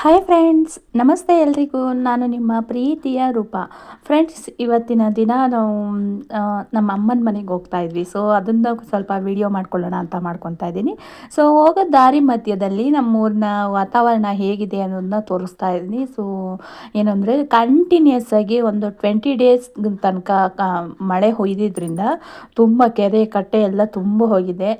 Hi friends ನಮಸ್ತೆ ಎಲ್ರಿಗೂ. ನಾನು ನಿಮ್ಮ ಪ್ರೀತಿಯ ರೂಪ. ಫ್ರೆಂಡ್ಸ್ ಇವತ್ತಿನ ದಿನ ನಾವು ನಮ್ಮ ಅಮ್ಮನ ಮನೆಗೆ ಹೋಗ್ತಾ ಇದ್ವಿ. ಸೊ ಅದನ್ನ ಸ್ವಲ್ಪ ವಿಡಿಯೋ ಮಾಡ್ಕೊಳ್ಳೋಣ ಅಂತ ಮಾಡ್ಕೊತಾ ಇದ್ದೀನಿ. ಸೊ ಹೋಗೋ ದಾರಿ ಮಧ್ಯದಲ್ಲಿ ನಮ್ಮೂರಿನ ವಾತಾವರಣ ಹೇಗಿದೆ ಅನ್ನೋದನ್ನ ತೋರಿಸ್ತಾ ಇದ್ದೀನಿ. ಸೊ ಏನಂದರೆ ಕಂಟಿನ್ಯೂಸ್ ಆಗಿ ಒಂದು ಟ್ವೆಂಟಿ ಡೇಸ್ ತನಕ ಮಳೆ ಹೊಯ್ದಿದ್ರಿಂದ ತುಂಬ ಕೆರೆ, ಕಟ್ಟೆ ಎಲ್ಲ ತುಂಬ ಹೋಗಿದೆ.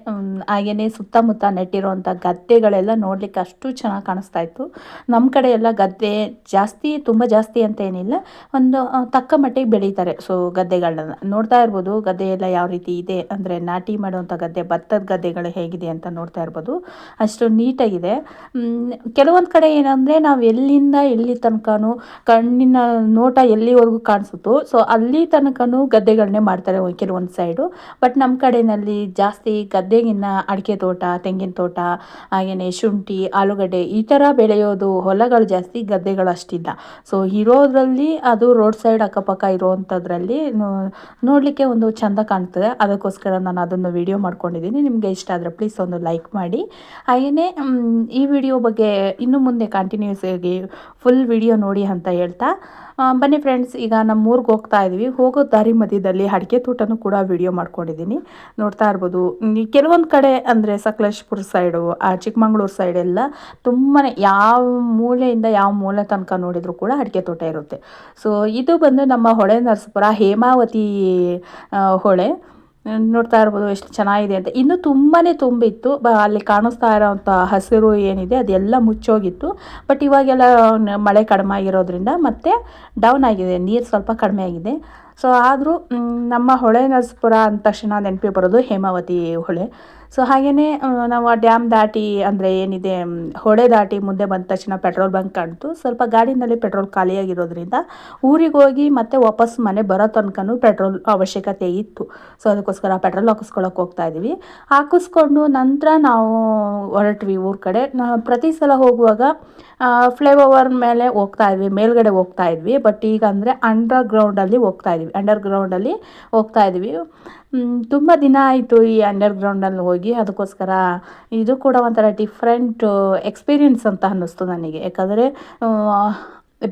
ಹಾಗೆಯೇ ಸುತ್ತಮುತ್ತ ನೆಟ್ಟಿರುವಂಥ ಗದ್ದೆಗಳೆಲ್ಲ ನೋಡಲಿಕ್ಕೆ ಅಷ್ಟು ಚೆನ್ನಾಗಿ ಕಾಣಿಸ್ತಾ ಇತ್ತು. ನಮ್ಮ ಕಡೆ ಎಲ್ಲ ಗದ್ದೆ ಜಾಸ್ತಿ, ತುಂಬ ಜಾಸ್ತಿ ಅಂತ ಏನಿಲ್ಲ. ಒಂದು ತಕ್ಕ ಮಟ್ಟಿಗೆ ಬೆಳೀತಾರೆ. ಸೊ ಗದ್ದೆಗಳನ್ನ ನೋಡ್ತಾ ಇರ್ಬೋದು. ಗದ್ದೆ ಎಲ್ಲ ಯಾವ ರೀತಿ ಇದೆ ಅಂದರೆ ನಾಟಿ ಮಾಡುವಂಥ ಗದ್ದೆ, ಭತ್ತದ ಗದ್ದೆಗಳು ಹೇಗಿದೆ ಅಂತ ನೋಡ್ತಾ ಇರ್ಬೋದು. ಅಷ್ಟು ನೀಟಾಗಿದೆ. ಕೆಲವೊಂದು ಕಡೆ ಏನಂದರೆ ನಾವು ಎಲ್ಲಿಂದ ಎಲ್ಲಿ ತನಕನೂ ಕಣ್ಣಿನ ನೋಟ ಎಲ್ಲಿವರೆಗೂ ಕಾಣಿಸುತ್ತೋ, ಸೊ ಅಲ್ಲಿ ತನಕನೂ ಗದ್ದೆಗಳನ್ನೇ ಮಾಡ್ತಾರೆ ಕೆಲವೊಂದು ಸೈಡು. ಬಟ್ ನಮ್ಮ ಕಡೆಯಲ್ಲಿ ಜಾಸ್ತಿ ಗದ್ದೆಗಿನ್ನ ಅಡಿಕೆ ತೋಟ, ತೆಂಗಿನ ತೋಟ ಹಾಗೆಯೇ ಶುಂಠಿ, ಆಲೂಗಡ್ಡೆ ಈ ಥರ ಬೆಳೆಯೋದು ಹೊಲಗಳು ಜಾಸ್ತಿ, ಗದ್ದೆಗಳು ಅಷ್ಟಿಲ್ಲ. ಸೊ ಇರೋದ್ರಲ್ಲಿ ಅದು ರೋಡ್ ಸೈಡ್ ಅಕ್ಕಪಕ್ಕ ಇರೋವಂಥದ್ರಲ್ಲಿ ನೋಡಲಿಕ್ಕೆ ಒಂದು ಚಂದ ಕಾಣ್ತದೆ. ಅದಕ್ಕೋಸ್ಕರ ನಾನು ಅದನ್ನು ವಿಡಿಯೋ ಮಾಡ್ಕೊಂಡಿದ್ದೀನಿ. ನಿಮಗೆ ಇಷ್ಟ ಆದರೆ ಪ್ಲೀಸ್ ಒಂದು ಲೈಕ್ ಮಾಡಿ. ಹಾಗೆಯೇ ಈ ವಿಡಿಯೋ ಬಗ್ಗೆ ಇನ್ನು ಮುಂದೆ ಕಂಟಿನ್ಯೂಸ್ ಆಗಿ ಫುಲ್ ವಿಡಿಯೋ ನೋಡಿ ಅಂತ ಹೇಳ್ತಾ ಬನ್ನಿ ಫ್ರೆಂಡ್ಸ್ ಈಗ ನಮ್ಮ ಊರಿಗೆ ಹೋಗ್ತಾ ಇದ್ದೀವಿ ಹೋಗೋ ದಾರಿ ಮಧ್ಯದಲ್ಲಿ ಅಡಿಕೆ ತೋಟನೂ ಕೂಡ ವಿಡಿಯೋ ಮಾಡ್ಕೊಂಡಿದ್ದೀನಿ. ನೋಡ್ತಾ ಇರ್ಬೋದು. ಕೆಲವೊಂದು ಕಡೆ ಅಂದರೆ ಸಕಲೇಶ್ಪುರ ಸೈಡು ಚಿಕ್ಕಮಂಗ್ಳೂರು ಸೈಡೆಲ್ಲ ತುಂಬಾ ಯಾವ ಮೂಲೆಯಿಂದ ಯಾವ ಮೂಲೆ ತನಕ ನೋಡಿದರೂ ಕೂಡ ಅಡಿಕೆ ತೋಟ ಇರುತ್ತೆ. ಸೊ ಇದು ಬಂದು ನಮ್ಮ ಹೊಳೆ ನರಸಪುರ ಹೇಮಾವತಿ ಹೊಳೆ. ನೋಡ್ತಾ ಇರ್ಬೋದು ಎಷ್ಟು ಚೆನ್ನಾಗಿದೆ ಅಂತ. ಇನ್ನೂ ತುಂಬಾ ತುಂಬಿತ್ತು. ಬ, ಅಲ್ಲಿ ಕಾಣಿಸ್ತಾ ಇರೋವಂಥ ಹಸಿರು ಏನಿದೆ ಅದೆಲ್ಲ ಮುಚ್ಚೋಗಿತ್ತು. ಬಟ್ ಇವಾಗೆಲ್ಲ ಮಳೆ ಕಡಿಮೆ ಆಗಿರೋದ್ರಿಂದ ಮತ್ತೆ ಡೌನ್ ಆಗಿದೆ. ನೀರು ಸ್ವಲ್ಪ ಕಡಿಮೆ ಆಗಿದೆ. ಸೊ ಆದರೂ ನಮ್ಮ ಹೊಳೆ ನರಸಪುರ ಅಂದ ತಕ್ಷಣ ನೆನಪಿಗೆ ಬರೋದು ಹೇಮಾವತಿ ಹೊಳೆ. ಸೊ ಹಾಗೆಯೇ ನಾವು ಆ ಡ್ಯಾಮ್ ದಾಟಿ, ಅಂದರೆ ಏನಿದೆ ಹೊಳೆ ದಾಟಿ ಮುಂದೆ ಬಂದ ತಕ್ಷಣ ಪೆಟ್ರೋಲ್ ಬಂಕ್ ಕಾಣ್ತು. ಸ್ವಲ್ಪ ಗಾಡಿನಲ್ಲಿ ಪೆಟ್ರೋಲ್ ಖಾಲಿಯಾಗಿರೋದ್ರಿಂದ ಊರಿಗೆ ಹೋಗಿ ಮತ್ತೆ ವಾಪಸ್ ಮನೆ ಬರೋ ತನಕನೂ ಪೆಟ್ರೋಲ್ ಅವಶ್ಯಕತೆ ಇತ್ತು. ಸೊ ಅದಕ್ಕೋಸ್ಕರ ಪೆಟ್ರೋಲ್ ಹಾಕಿಸ್ಕೊಳಕ್ಕೆ ಹೋಗ್ತಾ ಇದ್ವಿ. ಹಾಕಿಸ್ಕೊಂಡು ನಂತರ ನಾವು ಹೊರಟ್ವಿ ಊರ ಕಡೆ. ಪ್ರತಿ ಸಲ ಹೋಗುವಾಗ ಫ್ಲೈಓವರ್ ಮೇಲೆ ಹೋಗ್ತಾ ಇದ್ವಿ, ಮೇಲ್ಗಡೆ ಹೋಗ್ತಾ ಇದ್ವಿ ಬಟ್ ಈಗ ಅಂದರೆ ಅಂಡರ್ ಗ್ರೌಂಡಲ್ಲಿ ಹೋಗ್ತಾ ಇದ್ವಿ ಅಂಡರ್ ಗ್ರೌಂಡಲ್ಲಿ ಹೋಗ್ತಾ ಇದ್ವಿ. ತುಂಬ ದಿನ ಆಯಿತು ಈ ಅಂಡರ್ ಗ್ರೌಂಡಲ್ಲಿ ಹೋಗಿ, ಅದಕ್ಕೋಸ್ಕರ ಇದು ಕೂಡ ಒಂಥರ ಡಿಫ್ರೆಂಟ್ ಎಕ್ಸ್ಪೀರಿಯನ್ಸ್ ಅಂತ ಅನ್ನಿಸ್ತು ನನಗೆ. ಯಾಕಂದರೆ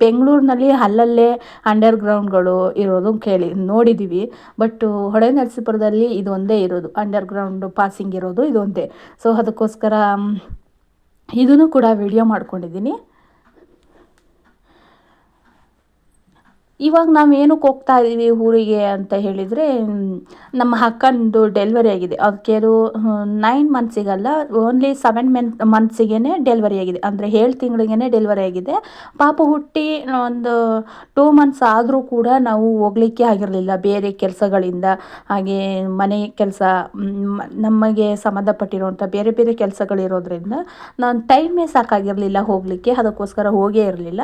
ಬೆಂಗಳೂರಿನಲ್ಲಿ ಅಲ್ಲಲ್ಲೇ ಅಂಡರ್ ಗ್ರೌಂಡ್ಗಳು ಇರೋದು ಕೇಳಿ ನೋಡಿದ್ದೀವಿ ಬಟ್ ಹೊಳೆ ನರಸೀಪುರದಲ್ಲಿ ಇದೊಂದೇ ಇರೋದು ಅಂಡರ್ ಗ್ರೌಂಡ್ ಪಾಸಿಂಗ್ ಇರೋದು ಇದೊಂದೇ. ಸೊ ಅದಕ್ಕೋಸ್ಕರ ಇದನ್ನು ಕೂಡ ವಿಡಿಯೋ ಮಾಡ್ಕೊಂಡಿದ್ದೀನಿ. ಇವಾಗ ನಾವು ಏನಕ್ಕೆ ಹೋಗ್ತಾ ಇದ್ದೀವಿ ಊರಿಗೆ ಅಂತ ಹೇಳಿದರೆ ನಮ್ಮ ಅಕ್ಕಂದು ಡೆಲಿವರಿ ಆಗಿದೆ. ಅದಕ್ಕೆ ಅದು ನೈನ್ ಮಂತ್ಸಿಗಲ್ಲ ಓನ್ಲಿ ಸೆವೆನ್ ಮೆನ್ ಮಂತ್ಸಿಗೆ ಡೆಲಿವರಿ ಆಗಿದೆ. ಅಂದರೆ ಏಳು ತಿಂಗಳಿಗೇ ಡೆಲಿವರಿ ಆಗಿದೆ. ಪಾಪ ಹುಟ್ಟಿ ಒಂದು ಟೂ ಮಂತ್ಸ್ ಆದರೂ ಕೂಡ ನಾವು ಹೋಗ್ಲಿಕ್ಕೆ ಆಗಿರಲಿಲ್ಲ. ಬೇರೆ ಕೆಲಸಗಳಿಂದ, ಹಾಗೆ ಮನೆ ಕೆಲಸ ನಮಗೆ ಸಂಬಂಧಪಟ್ಟಿರುವಂಥ ಬೇರೆ ಬೇರೆ ಕೆಲಸಗಳಿರೋದ್ರಿಂದ ನಾನು ಟೈಮೇ ಸಾಕಾಗಿರಲಿಲ್ಲ ಹೋಗಲಿಕ್ಕೆ. ಅದಕ್ಕೋಸ್ಕರ ಹೋಗೇ ಇರಲಿಲ್ಲ.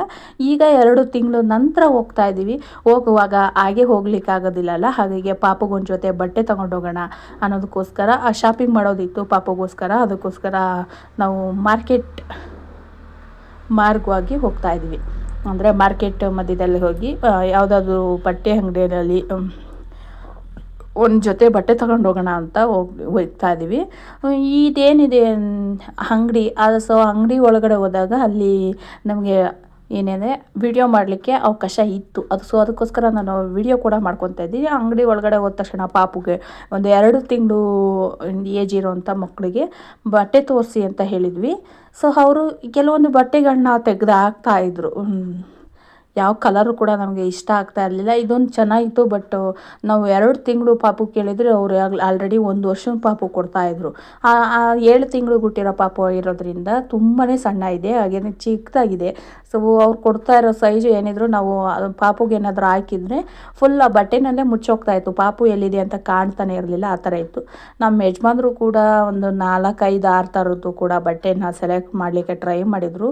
ಈಗ ಎರಡು ತಿಂಗಳು ನಂತರ ಹೋಗ್ತಾ ಇದ್ದೀವಿ ಹೋಗುವಾಗ ಹಾಗೆ ಹೋಗ್ಲಿಕ್ಕೆ ಆಗೋದಿಲ್ಲಲ್ಲ ಹಾಗಾಗಿ ಪಾಪಗೊಂದು ಜೊತೆ ಬಟ್ಟೆ ತಗೊಂಡೋಗೋಣ ಅನ್ನೋದಕ್ಕೋಸ್ಕರ, ಆ ಶಾಪಿಂಗ್ ಮಾಡೋದಿತ್ತು ಪಾಪಗೋಸ್ಕರ, ಅದಕ್ಕೋಸ್ಕರ ನಾವು ಮಾರ್ಕೆಟ್ ಮಾರ್ಗವಾಗಿ ಹೋಗ್ತಾ ಇದ್ವಿ ಅಂದರೆ ಮಾರ್ಕೆಟ್ ಮಧ್ಯದಲ್ಲಿ ಹೋಗಿ ಯಾವುದಾದ್ರೂ ಬಟ್ಟೆ ಅಂಗಡಿಯಲ್ಲಿ ಒಂದು ಜೊತೆ ಬಟ್ಟೆ ತಗೊಂಡು ಹೋಗೋಣ ಅಂತ ಹೋಗಿ, ಹೋಗ್ತಾ ಇದ್ದೀವಿ. ಇದೇನಿದೆ ಅಂಗಡಿ ಸೊ ಅಂಗಡಿ ಒಳಗಡೆ ಹೋದಾಗ ಅಲ್ಲಿ ನಮಗೆ ಏನೇನೆ ವಿಡಿಯೋ ಮಾಡಲಿಕ್ಕೆ ಅವಕಾಶ ಇತ್ತು. ಅದು ಸೊ ಅದಕ್ಕೋಸ್ಕರ ನಾನು ವಿಡಿಯೋ ಕೂಡ ಮಾಡ್ಕೊತಾ ಇದ್ದೀನಿ. ಅಂಗಡಿ ಒಳಗಡೆ ಹೋದ ತಕ್ಷಣ ಪಾಪುಗೆ ಒಂದು ಎರಡು ತಿಂಗಳು ಏಜ್ ಇರೋವಂಥ ಮಕ್ಕಳಿಗೆ ಬಟ್ಟೆ ತೋರಿಸಿ ಅಂತ ಹೇಳಿದ್ವಿ. ಸೊ ಅವರು ಕೆಲವೊಂದು ಬಟ್ಟೆಗಳನ್ನ ತೆಗೆದು ಹಾಕ್ತಾ ಹ್ಮ್. ಯಾವ ಕಲರು ಕೂಡ ನಮಗೆ ಇಷ್ಟ ಆಗ್ತಾ ಇರಲಿಲ್ಲ. ಇದೊಂದು ಚೆನ್ನಾಗಿತ್ತು ಬಟ್ ನಾವು ಎರಡು ತಿಂಗಳು ಪಾಪು ಕೇಳಿದರೆ ಅವರು ಆಲ್ರೆಡಿ ಒಂದು ವರ್ಷದ ಪಾಪು ಕೊಡ್ತಾ ಇದ್ರು. ಏಳು ತಿಂಗಳು ಹುಟ್ಟಿರೋ ಪಾಪು ಇರೋದ್ರಿಂದ ತುಂಬಾ ಸಣ್ಣ ಇದೆ, ಹಾಗೇನೆ ಚಿಕ್ಕದಾಗಿದೆ. ಸೊ ಅವ್ರು ಕೊಡ್ತಾ ಇರೋ ಸೈಜು ಏನಿದ್ರು ನಾವು ಪಾಪುಗೆ ಏನಾದರೂ ಹಾಕಿದರೆ ಫುಲ್ ಆ ಬಟ್ಟೆನಲ್ಲೇ ಮುಚ್ಚೋಗ್ತಾ ಇತ್ತು. ಪಾಪು ಎಲ್ಲಿದೆ ಅಂತ ಕಾಣ್ತಾನೆ ಇರಲಿಲ್ಲ, ಆ ಥರ ಇತ್ತು. ನಮ್ಮ ಯಜಮಾನ್ರು ಕೂಡ ಒಂದು ನಾಲ್ಕೈದು, ಆರು ಥರದ್ದು ಕೂಡ ಬಟ್ಟೆನ ಸೆಲೆಕ್ಟ್ ಮಾಡಲಿಕ್ಕೆ ಟ್ರೈ ಮಾಡಿದರು.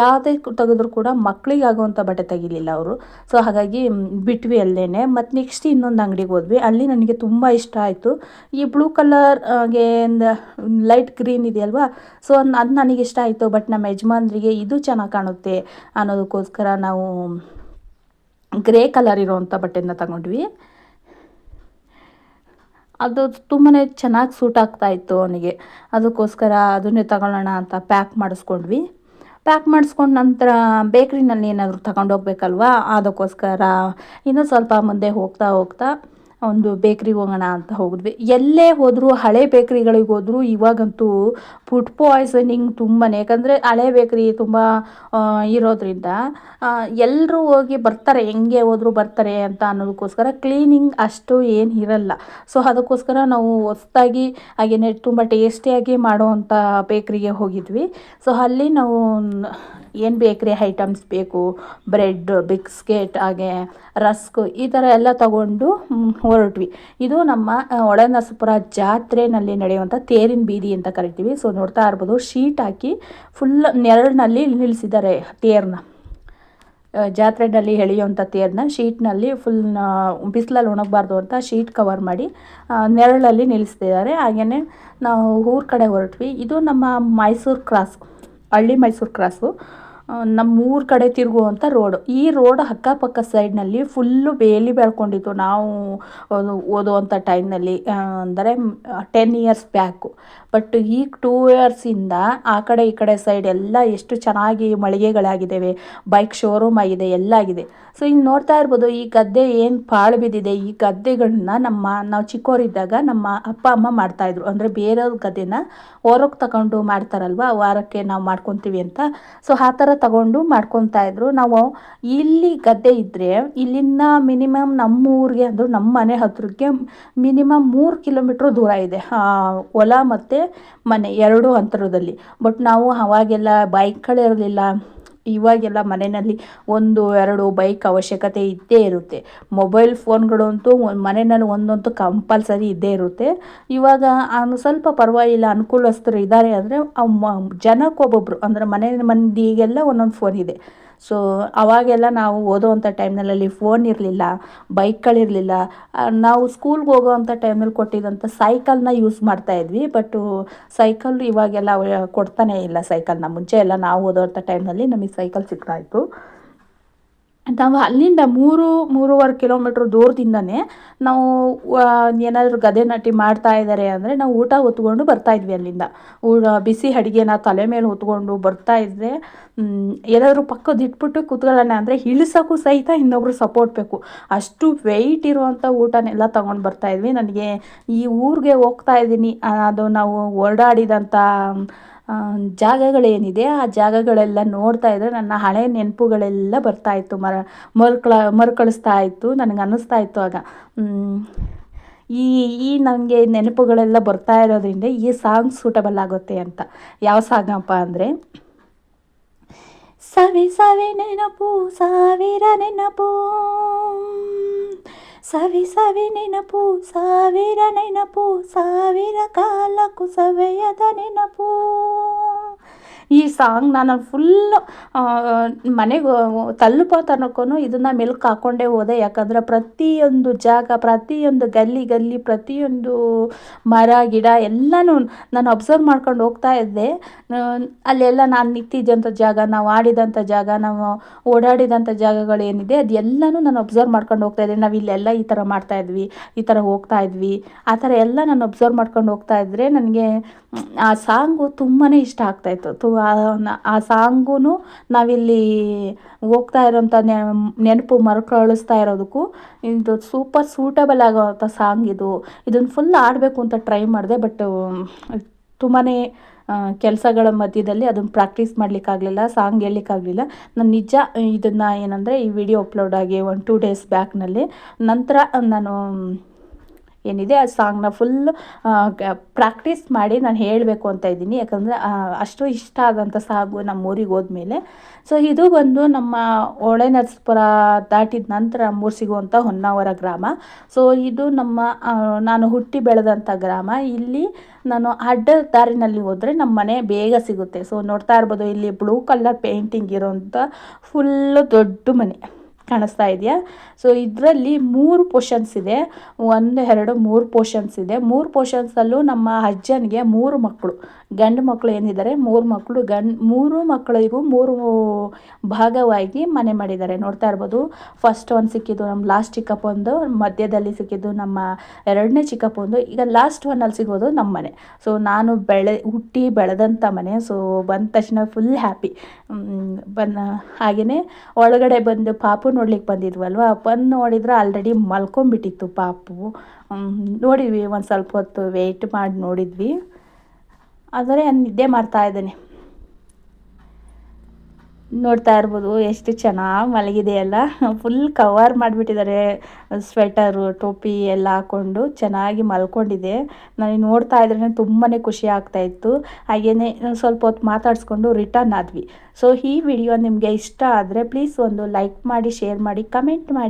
ಯಾವುದೇ ತೆಗೆದ್ರು ಕೂಡ ಮಕ್ಕಳಿಗೆ ಆಗುವಂಥ ಬಟ್ಟೆ ತೆಗಿಲಿಲ್ಲ ಅವರು. ಸೊ ಹಾಗಾಗಿ ಬಿಟ್ವಿ ಅಲ್ಲೇ ಮತ್ತು ನೆಕ್ಸ್ಟ್ ಇನ್ನೊಂದು ಅಂಗಡಿಗೆ ಹೋದ್ವಿ. ಅಲ್ಲಿ ನನಗೆ ತುಂಬ ಇಷ್ಟ ಆಯಿತು. ಈ ಬ್ಲೂ ಕಲರ್ ಹಾಗೆ ಲೈಟ್ ಗ್ರೀನ್ ಇದೆಯಲ್ವಾ? ಸೊ ಅದು ನನಗೆ ಇಷ್ಟ ಆಯಿತು. ಬಟ್ ನಮ್ಮ ಯಜಮಾನ್ರಿಗೆ ಇದು ಚೆನ್ನಾಗಿ ಕಾಣುತ್ತೆ ಅನ್ನೋದಕ್ಕೋಸ್ಕರ ನಾವು ಗ್ರೇ ಕಲರ್ ಇರೋವಂಥ ಬಟ್ಟೆನ ತಗೊಂಡ್ವಿ. ಅದು ತುಂಬಾ ಚೆನ್ನಾಗಿ ಸೂಟ್ ಆಗ್ತಾಯಿತ್ತು ಅವನಿಗೆ. ಅದಕ್ಕೋಸ್ಕರ ಅದನ್ನೇ ತಗೊಳ್ಳೋಣ ಅಂತ ಪ್ಯಾಕ್ ಮಾಡಿಸ್ಕೊಂಡ್ವಿ. ಪ್ಯಾಕ್ ಮಾಡಿಸ್ಕೊಂಡು ನಂತರ ಬೇಕ್ರಿನಲ್ಲಿ ಏನಾದರೂ ತಗೊಂಡೋಗ್ಬೇಕಲ್ವಾ ಅದಕ್ಕೋಸ್ಕರ ಇನ್ನೂ ಸ್ವಲ್ಪ ಮುಂದೆ ಹೋಗ್ತಾ ಹೋಗ್ತಾ ಒಂದು ಬೇಕ್ರಿಗೆ ಹೋಗೋಣ ಅಂತ ಹೋಗಿದ್ವಿ. ಎಲ್ಲೇ ಹೋದರೂ, ಹಳೆ ಬೇಕ್ರಿಗಳಿಗೆ ಹೋದರೂ ಇವಾಗಂತೂ ಫುಡ್ ಪಾಯ್ಸನಿಂಗ್ ತುಂಬಾ ಯಾಕಂದರೆ ಹಳೆ ಬೇಕ್ರಿ ತುಂಬ ಇರೋದ್ರಿಂದ ಎಲ್ಲರೂ ಹೋಗಿ ಬರ್ತಾರೆ. ಹೆಂಗೆ ಹೋದರೂ ಬರ್ತಾರೆ ಅಂತ ಅನ್ನೋದಕ್ಕೋಸ್ಕರ ಕ್ಲೀನಿಂಗ್ ಅಷ್ಟು ಏನು ಇರಲ್ಲ. ಸೊ ಅದಕ್ಕೋಸ್ಕರ ನಾವು ಹೊಸ್ದಾಗಿ ಹಾಗೇನೆ ತುಂಬ ಟೇಸ್ಟಿಯಾಗಿ ಮಾಡೋವಂಥ ಬೇಕ್ರಿಗೆ ಹೋಗಿದ್ವಿ. ಸೊ ಅಲ್ಲಿ ನಾವು ಏನು ಬೇಕ್ರಿ ಐಟಮ್ಸ್ ಬೇಕು? ಬ್ರೆಡ್ ಬಿಸ್ಕೆಟ್ ಹಾಗೆ, ರಸ್ಕ್ ಈ ಥರ ಎಲ್ಲ ತಗೊಂಡು ಹೊರಟ್ವಿ. ಇದು ನಮ್ಮ ಒಳನರಸಪುರ ಜಾತ್ರೆನಲ್ಲಿ ನಡೆಯುವಂಥ ತೇರಿನ ಬೀದಿ ಅಂತ ಕರಿತೀವಿ. ಸೊ ನೋಡ್ತಾ ಇರ್ಬೋದು, ಶೀಟ್ ಹಾಕಿ ಫುಲ್ ನೆರಳಿನಲ್ಲಿ ನಿಲ್ಲಿಸಿದ್ದಾರೆ ತೇರನ್ನ ಜಾತ್ರೆಯಲ್ಲಿ ಎಳೆಯುವಂಥ ತೇರನ್ನ ಶೀಟ್ನಲ್ಲಿ ಫುಲ್ ಬಿಸಿಲಲ್ಲಿ ಒಣಗಬಾರ್ದು ಅಂತ ಶೀಟ್ ಕವರ್ ಮಾಡಿ ನೆರಳಲ್ಲಿ ನಿಲ್ಲಿಸ್ತಿದ್ದಾರೆ. ಹಾಗೆಯೇ ನಾವು ಊರ ಕಡೆ ಹೊರಟ್ವಿ. ಇದು ನಮ್ಮ ಮೈಸೂರು ಕ್ರಾಸ್ ಹಳ್ಳಿ ಮೈಸೂರು ಕ್ರಾಸು ನಮ್ಮೂರ ಕಡೆ ತಿರುಗುವಂಥ ರೋಡು ಈ ರೋಡ್ ಅಕ್ಕಪಕ್ಕ ಸೈಡ್ನಲ್ಲಿ ಫುಲ್ಲು ಬೇಲಿ ಬೆಳ್ಕೊಂಡಿತ್ತು. ನಾವು ಓದುವಂಥ ಟೈಮ್ನಲ್ಲಿ ಅಂದರೆ ಟೆನ್ ಇಯರ್ಸ್ ಬ್ಯಾಕು ಬಟ್ ಈಗ ಟೂ ಇಯರ್ಸಿಂದ ಆ ಕಡೆ ಈ ಕಡೆ ಸೈಡ್ ಎಲ್ಲ ಎಷ್ಟು ಚೆನ್ನಾಗಿ ಮಳಿಗೆಗಳಾಗಿದ್ದಾವೆ. ಬೈಕ್ ಶೋರೂಮ್ ಆಗಿದೆ, ಎಲ್ಲ ಆಗಿದೆ. ಸೊ ಇನ್ನು ನೋಡ್ತಾ ಇರ್ಬೋದು, ಈ ಗದ್ದೆ ಏನು ಪಾಳು ಬಿದ್ದಿದೆ. ಈ ಗದ್ದೆಗಳನ್ನ ನಮ್ಮ, ನಾವು ಚಿಕ್ಕವರಿದ್ದಾಗ ನಮ್ಮ ಅಪ್ಪ, ಅಮ್ಮ ಮಾಡ್ತಾಯಿದ್ರು ಅಂದರೆ ಬೇರೆಯವ್ರ ಗದ್ದೆನ ಹೊರಗೆ ತಗೊಂಡು ಮಾಡ್ತಾರಲ್ವ, ವಾರಕ್ಕೆ ನಾವು ಮಾಡ್ಕೊತೀವಿ ಅಂತ. ಸೊ ಆ ಥರ ತಗೊಂಡು ಮಾಡ್ಕೊತಾ ಇದ್ರು. ನಾವು ಇಲ್ಲಿ ಗದ್ದೆ ಇದ್ದರೆ ಇಲ್ಲಿಂದ ಮಿನಿಮಮ್ ನಮ್ಮ ಊರಿಗೆ ಅಂದ್ರೆ ನಮ್ಮ ಮನೆ ಹತ್ರಕ್ಕೆ ಮಿನಿಮಮ್ ಮೂರು ಕಿಲೋಮೀಟ್ರ್ ದೂರ ಇದೆ. ಹೊಲ ಮತ್ತು ಮನೆ ಎರಡೂ ಅಂತರದಲ್ಲಿ. ಬಟ್ ನಾವು ಅವಾಗೆಲ್ಲ ಬೈಕ್ಗಳಿರಲಿಲ್ಲ ಇವಾಗೆಲ್ಲ ಮನೆಯಲ್ಲಿ ಒಂದು, ಎರಡು ಬೈಕ್ ಅವಶ್ಯಕತೆ ಇದ್ದೇ ಇರುತ್ತೆ. ಮೊಬೈಲ್ ಫೋನ್ಗಳಂತೂ ಮನೆಯಲ್ಲಿ ಒಂದಂತೂ ಕಂಪಲ್ಸರಿ ಇದ್ದೇ ಇರುತ್ತೆ. ಇವಾಗ ಸ್ವಲ್ಪ ಪರವಾಗಿಲ್ಲ, ಅನುಕೂಲಸ್ಥರು ಇದ್ದಾರೆ ಅಂದರೆ ಜನಕ್ಕೊಬ್ಬೊಬ್ಬರು ಅಂದರೆ ಮನೆ ಮಂದಿಗೆಲ್ಲ ಒಂದೊಂದು ಫೋನ್ ಇದೆ. ಸೊ ಅವಾಗೆಲ್ಲ ನಾವು ಓದೋವಂಥ ಟೈಮ್ನಲ್ಲಿ ಫೋನ್ ಇರಲಿಲ್ಲ ಬೈಕ್ಗಳಿರಲಿಲ್ಲ ನಾವು ಸ್ಕೂಲ್ಗೆ ಹೋಗೋವಂಥ ಟೈಮಲ್ಲಿ ಕೊಟ್ಟಿದ್ದಂಥ ಸೈಕಲ್ನ ಯೂಸ್ ಮಾಡ್ತಾ ಇದ್ವಿ. ಬಟ್ಟು ಸೈಕಲ್ ಇವಾಗೆಲ್ಲ ಕೊಡ್ತಾನೆ ಇಲ್ಲ ಸೈಕಲ್ನ ಮುಂಚೆ ಎಲ್ಲ ನಾವು ಓದೋವಂಥ ಟೈಮ್ನಲ್ಲಿ ನಮಗೆ ಸೈಕಲ್ ಸಿಗ್ತಾಯಿತ್ತು ನಾವು ಅಲ್ಲಿಂದ ಮೂರು, ಮೂರುವರೆ ಕಿಲೋಮೀಟ್ರ್ ದೂರದಿಂದನೇ ನಾವು ಏನಾದರೂ ಗದೆ ನಟಿ ಮಾಡ್ತಾ ಇದ್ದಾರೆ ಅಂದರೆ ನಾವು ಊಟ ಹೊತ್ಕೊಂಡು ಬರ್ತಾಯಿದ್ವಿ ಅಲ್ಲಿಂದ. ಬಿಸಿ ಅಡುಗೆನ ತಲೆ ಮೇಲೆ ಹೊತ್ಕೊಂಡು ಬರ್ತಾಯಿದ್ರೆ ಏನಾದರೂ ಪಕ್ಕದ ಇಟ್ಬಿಟ್ಟು ಕೂತ್ಕೊಳ್ಳೋಣ ಅಂದರೆ ಇಳಿಸೋಕ್ಕೂ ಸಹಿತ ಇನ್ನೊಬ್ರು ಸಪೋರ್ಟ್ ಬೇಕು. ಅಷ್ಟು ವೆಯ್ಟ್ ಇರುವಂಥ ಊಟನೆಲ್ಲ ತೊಗೊಂಡು ಬರ್ತಾಯಿದ್ವಿ ನನಗೆ ಈ ಊರಿಗೆ ಹೋಗ್ತಾ ಇದ್ದೀನಿ. ಅದು ನಾವು ಓಡಾಡಿದಂಥ ಜಾಗಗಳೇನಿದೆ, ಆ ಜಾಗಗಳೆಲ್ಲ ನೋಡ್ತಾ ಇದ್ದರೆ ನನ್ನ ಹಳೆ ನೆನಪುಗಳೆಲ್ಲ ಬರ್ತಾಯಿತ್ತು ಮರ, ಮರುಕಳ, ಮರುಕಳಿಸ್ತಾ ಇತ್ತು, ನನಗೆ ಅನ್ನಿಸ್ತಾ ಇತ್ತು ಆಗ. ಈ ಈ ನನಗೆ ನೆನಪುಗಳೆಲ್ಲ ಬರ್ತಾ ಇರೋದ್ರಿಂದ ಈ ಸಾಂಗ್ ಸೂಟಬಲ್ ಆಗುತ್ತೆ ಅಂತ. ಯಾವ ಸಾಂಗಪ್ಪ ಅಂದರೆ, ಸವಿ ಸವಿ ನೆನಪು, ಸಾವಿರ ನೆನಪು. ಸವಿ ಸವಿ ನೆನಪು ಸಾವಿರ ನೆನಪು ಸಾವಿರ ಕಾಲಕ್ಕೂ ಸವೆಯದ ನೆನಪು ಈ ಸಾಂಗ್ ನಾನು ಫುಲ್ಲು ಮನೆಗೆ ತಲುಪೋ ತನಕೂ ಇದನ್ನು ಮೆಲ್ಕು ಹಾಕ್ಕೊಂಡೇ ಹೋದೆ. ಯಾಕಂದರೆ ಪ್ರತಿಯೊಂದು ಜಾಗ, ಪ್ರತಿಯೊಂದು ಗಲ್ಲಿ ಗಲ್ಲಿ, ಪ್ರತಿಯೊಂದು ಮರ, ಗಿಡ ಎಲ್ಲನೂ ನಾನು ಅಬ್ಸರ್ವ್ ಮಾಡ್ಕೊಂಡು ಹೋಗ್ತಾ ಇದ್ದೆ. ಅಲ್ಲೆಲ್ಲ ನಾನು ನಿಂತಿದ್ದಂಥ ಜಾಗ, ನಾವು ಆಡಿದಂಥ ಜಾಗ, ನಾವು ಓಡಾಡಿದಂಥ ಜಾಗಗಳೇನಿದೆ ಅದೆಲ್ಲನೂ ನಾನು ಅಬ್ಸರ್ವ್ ಮಾಡ್ಕೊಂಡು ಹೋಗ್ತಾ ಇದ್ದೆ. ನಾವು ಇಲ್ಲೆಲ್ಲ ಈ ಥರ ಮಾಡ್ತಾ ಇದ್ವಿ, ಈ ಥರ ಹೋಗ್ತಾ ಇದ್ವಿ. ಆ ಥರ ಎಲ್ಲ ನಾನು ಅಬ್ಸರ್ವ್ ಮಾಡ್ಕೊಂಡು ಹೋಗ್ತಾ ಇದ್ದರೆ ನನಗೆ, ಆ ಸಾಂಗು ತುಂಬಾ ಇಷ್ಟ ಆಗ್ತಾಯಿತ್ತು ತು ಆ ಸಾಂಗೂ ನಾವಿಲ್ಲಿ ಹೋಗ್ತಾ ಇರೋಂಥ ನೆನಪು ಮರುಕಳಿಸ್ತಾ ಇರೋದಕ್ಕೂ ಇದು ಸೂಪರ್ ಸೂಟಬಲ್ ಆಗೋವಂಥ ಸಾಂಗ್ ಇದು. ಇದನ್ನು ಫುಲ್ ಆಡಬೇಕು ಅಂತ ಟ್ರೈ ಮಾಡಿದೆ ಬಟ್ ತುಂಬಾ ಕೆಲಸಗಳ ಮಧ್ಯದಲ್ಲಿ ಅದನ್ನು ಪ್ರಾಕ್ಟೀಸ್ ಮಾಡಲಿಕ್ಕಾಗಲಿಲ್ಲ, ಸಾಂಗ್ ಹೇಳಲಿಕ್ಕಾಗಲಿಲ್ಲ. ನಾನು ನಿಜ ಇದನ್ನು ಏನಂದರೆ ಈ ವಿಡಿಯೋ ಅಪ್ಲೋಡ್ ಆಗಿ ಒನ್ ಟೂ ಡೇಸ್ ಬ್ಯಾಕ್ನಲ್ಲಿ ನಂತರ ನಾನು ಏನಿದೆ, ಆ ಸಾಂಗ್ನ ಫುಲ್ ಪ್ರಾಕ್ಟೀಸ್ ಮಾಡಿ ನಾನು ಹೇಳಬೇಕು ಅಂತ ಇದ್ದೀನಿ. ಯಾಕಂದರೆ ಅಷ್ಟು ಇಷ್ಟ ಆದಂಥ ಸಾಗು ನಮ್ಮ ಊರಿಗೆ ಹೋದ್ಮೇಲೆ. ಸೊ ಇದು ಬಂದು ನಮ್ಮ ಹೊಳೆನರಸೀಪುರ ದಾಟಿದ ನಂತರ ನಮ್ಮೂರು ಸಿಗುವಂಥ ಹೊನ್ನಾವರ ಗ್ರಾಮ. ಸೊ ಇದು ನಮ್ಮ ನಾನು ಹುಟ್ಟಿ ಬೆಳೆದಂಥ ಗ್ರಾಮ. ಇಲ್ಲಿ ನಾನು ಅಡ್ಡ ದಾರಿನಲ್ಲಿ ಹೋದರೆ ನಮ್ಮ ಮನೆ ಬೇಗ ಸಿಗುತ್ತೆ. ಸೊ ನೋಡ್ತಾ ಇರ್ಬೋದು, ಇಲ್ಲಿ ಬ್ಲೂ ಕಲರ್ ಪೇಂಟಿಂಗ್ ಇರೋಂಥ ಫುಲ್ಲು ದೊಡ್ಡ ಮನೆ. ಕಾಣಿಸ್ತಾ ಇದೆಯಾ? ಸೊ ಇದರಲ್ಲಿ ಮೂರು ಪೋರ್ಷನ್ಸ್ ಇದೆ. ಒಂದು, ಎರಡು, ಮೂರು ಪೋರ್ಷನ್ಸ್ ಇದೆ. ಮೂರು ಪೋರ್ಷನ್ಸಲ್ಲೂ ನಮ್ಮ ಅಜ್ಜನಿಗೆ ಮೂರು ಮಕ್ಕಳು. ಗಂಡು ಮಕ್ಕಳು ಏನಿದ್ದಾರೆ? ಮೂರು ಮಕ್ಕಳು. ಗಂಡು, ಮೂರು ಮಕ್ಕಳಿಗೂ ಮೂರು ಭಾಗವಾಗಿ ಮನೆ ಮಾಡಿದ್ದಾರೆ. ನೋಡ್ತಾ ಇರ್ಬೋದು. ಫಸ್ಟ್ ಒಂದು ಸಿಕ್ಕಿದ್ದು ನಮ್ಮ ಲಾಸ್ಟ್ ಚಿಕ್ಕಪ್ಪ ಒಂದು, ಮಧ್ಯದಲ್ಲಿ ಸಿಕ್ಕಿದ್ದು ನಮ್ಮ ಎರಡನೇ ಚಿಕ್ಕಪ್ಪ ಒಂದು. ಈಗ ಲಾಸ್ಟ್ ಒನ್ನಲ್ಲಿ ಸಿಗೋದು ನಮ್ಮ ಮನೆ. ಸೊ ನಾನು ಬೆಳೆ, ಹುಟ್ಟಿ ಬೆಳೆದಂಥ ಮನೆ. ಸೊ ಬಂದ ತಕ್ಷಣ ಫುಲ್ ಹ್ಯಾಪಿ ಬನ್ನ ಹಾಗೆಯೇ ಒಳಗಡೆ ಬಂದು ಪಾಪು ನೋಡ್ಲಿಕ್ಕೆ ಬಂದಿದ್ವಲ್ವ? ಬಂದು ನೋಡಿದ್ರೆ ಆಲ್ರೆಡಿ ಮಲ್ಕೊಂಬಿಟ್ಟಿತ್ತು ಪಾಪು. ನೋಡಿದ್ವಿ ಒಂದು ಸ್ವಲ್ಪ ಹೊತ್ತು ವೆಯ್ಟ್ ಮಾಡಿ ನೋಡಿದ್ವಿ. ಆದರೆ, ನಿದ್ದೆ ಮಾಡ್ತಾ ಇದ್ದೇನೆ. ನೋಡ್ತಾ ಇರ್ಬೋದು, ಎಷ್ಟು ಚೆನ್ನಾಗಿ ಮಲಗಿದೆ ಅಲ್ಲ ಫುಲ್ ಕವರ್ ಮಾಡಿಬಿಟ್ಟಿದ್ದಾರೆ ಸ್ವೆಟರು ಟೋಪಿ ಎಲ್ಲ ಹಾಕ್ಕೊಂಡು ಚೆನ್ನಾಗಿ ಮಲ್ಕೊಂಡಿದೆ. ನನಗೆ ನೋಡ್ತಾ ಇದ್ರೇ ತುಂಬಾ ಖುಷಿ ಆಗ್ತಾ ಇತ್ತು. ಹಾಗೆಯೇ ಸ್ವಲ್ಪ ಹೊತ್ತು ಮಾತಾಡಿಸ್ಕೊಂಡು ರಿಟರ್ನ್ ಆದ್ವಿ. ಸೊ ಈ ವಿಡಿಯೋ ನಿಮಗೆ ಇಷ್ಟ ಆದರೆ ಪ್ಲೀಸ್ ಒಂದು ಲೈಕ್ ಮಾಡಿ ಶೇರ್ ಮಾಡಿ ಕಮೆಂಟ್ ಮಾಡಿ.